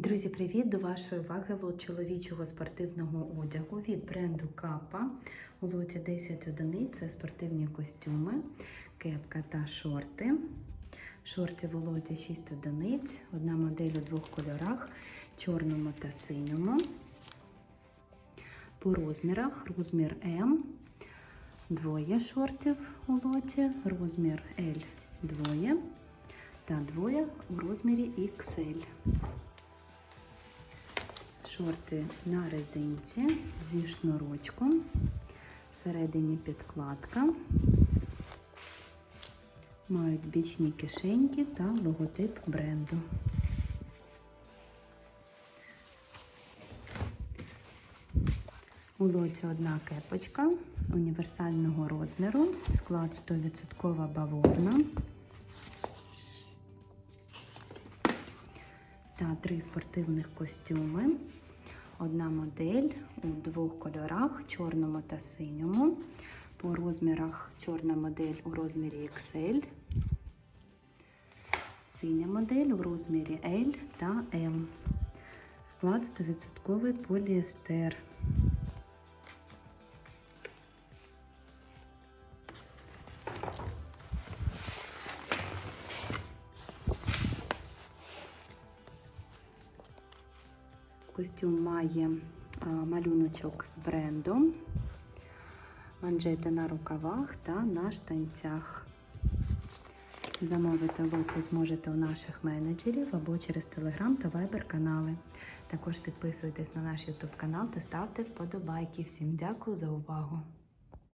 Друзі, привіт! До вашої уваги лот чоловічого спортивного одягу від бренду Капа. У лоті 10 одиниць це спортивні костюми, кепка та шорти. Шортів у лоті 6 одиниць, одна модель у двох кольорах чорному та синьому. По розмірах розмір М, двоє шортів у лоті, розмір L двоє та двоє у розмірі XL. Шорти на резинці зі шнурочком, всередині підкладка, мають бічні кишеньки та логотип бренду. У лоті одна кепочка універсального розміру, склад 100% бавовна. Та три спортивних костюми. Одна модель у двох кольорах чорному та синьому. По розмірах чорна модель у розмірі XL, синя модель у розмірі L та M. Склад 100% поліестер. Костюм має малюночок з брендом, манжети на рукавах та на штанцях. Замовити лот ви зможете у наших менеджерів або через Telegram та Viber канали. Також підписуйтесь на наш YouTube канал та ставте вподобайки. Всім дякую за увагу!